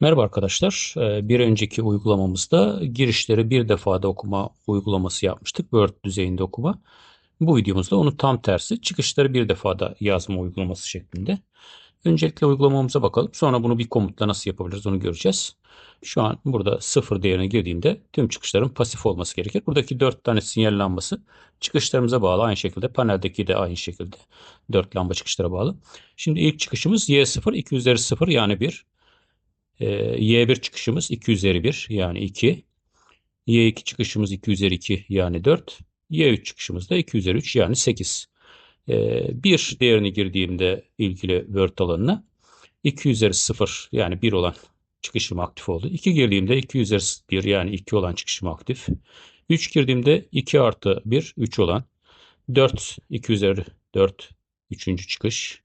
Merhaba arkadaşlar. Ee, Bir önceki uygulamamızda girişleri bir defada okuma uygulaması yapmıştık. Word düzeyinde okuma. Bu videomuzda onu tam tersi çıkışları bir defada yazma uygulaması şeklinde. Öncelikle uygulamamıza bakalım. Sonra bunu bir komutla nasıl yapabiliriz onu göreceğiz. Şu an burada sıfır değerine girdiğimde tüm çıkışların pasif olması gerekir. Buradaki dört tane sinyal lambası çıkışlarımıza bağlı. Aynı şekilde paneldeki de aynı şekilde dört lamba çıkışlara bağlı. Şimdi ilk çıkışımız Y0 2 üzeri 0 yani 1. Ee, Y1 çıkışımız 2 üzeri 1 yani 2. Y2 çıkışımız 2 üzeri 2 yani 4. Y3 çıkışımız da 2 üzeri 3 yani 8. Ee, 1 değerini girdiğimde ilgili Word alanına 2 üzeri 0 yani 1 olan çıkışım aktif oldu. 2 girdiğimde 2 üzeri 1 yani 2 olan çıkışım aktif. 3 girdiğimde 2 artı 1 3 olan 4 2 üzeri 4 3. çıkış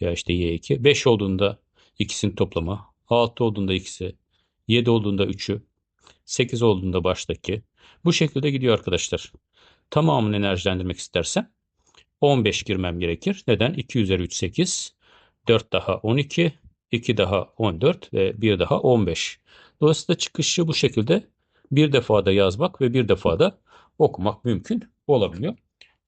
ya işte Y2. 5 olduğunda ikisinin toplamı 6 olduğunda ikisi, 7 olduğunda 3'ü, 8 olduğunda baştaki. Bu şekilde gidiyor arkadaşlar. Tamamını enerjilendirmek istersem 15 girmem gerekir. Neden? 2 üzeri 3 8, 4 daha 12, 2 daha 14 ve 1 daha 15. Dolayısıyla çıkışı bu şekilde bir defada yazmak ve bir defada okumak mümkün olabiliyor.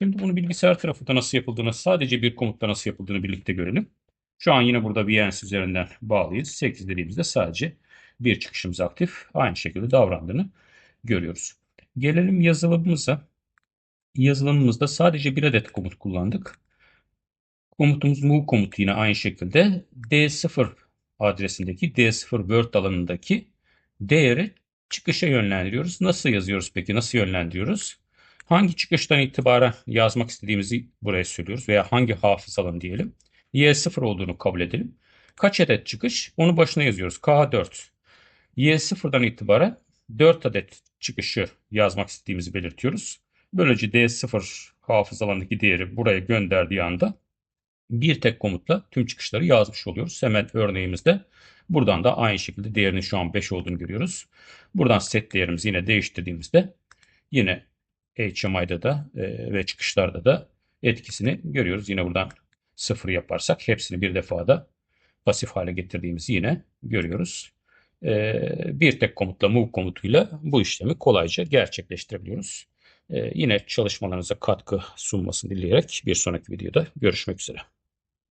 Şimdi bunu bilgisayar tarafında nasıl yapıldığını, sadece bir komutta nasıl yapıldığını birlikte görelim. Şu an yine burada VNC üzerinden bağlıyız. 8 dediğimizde sadece bir çıkışımız aktif. Aynı şekilde davrandığını görüyoruz. Gelelim yazılımımıza. Yazılımımızda sadece bir adet komut kullandık. Komutumuz move komutu yine aynı şekilde D0 adresindeki D0 Word alanındaki değeri çıkışa yönlendiriyoruz. Nasıl yazıyoruz peki? Nasıl yönlendiriyoruz? Hangi çıkıştan itibaren yazmak istediğimizi buraya söylüyoruz veya hangi hafız alanı diyelim. Y0 olduğunu kabul edelim. Kaç adet çıkış? Onu başına yazıyoruz. K4. Y0'dan itibaren 4 adet çıkışı yazmak istediğimizi belirtiyoruz. Böylece D0 hafız alanındaki değeri buraya gönderdiği anda bir tek komutla tüm çıkışları yazmış oluyoruz. Hemen örneğimizde buradan da aynı şekilde değerinin şu an 5 olduğunu görüyoruz. Buradan set değerimizi yine değiştirdiğimizde yine HMI'da da e, ve çıkışlarda da etkisini görüyoruz. Yine buradan sıfır yaparsak hepsini bir defada pasif hale getirdiğimizi yine görüyoruz. Ee, bir tek komutla move komutuyla bu işlemi kolayca gerçekleştirebiliyoruz. Ee, yine çalışmalarınıza katkı sunmasını dileyerek bir sonraki videoda görüşmek üzere.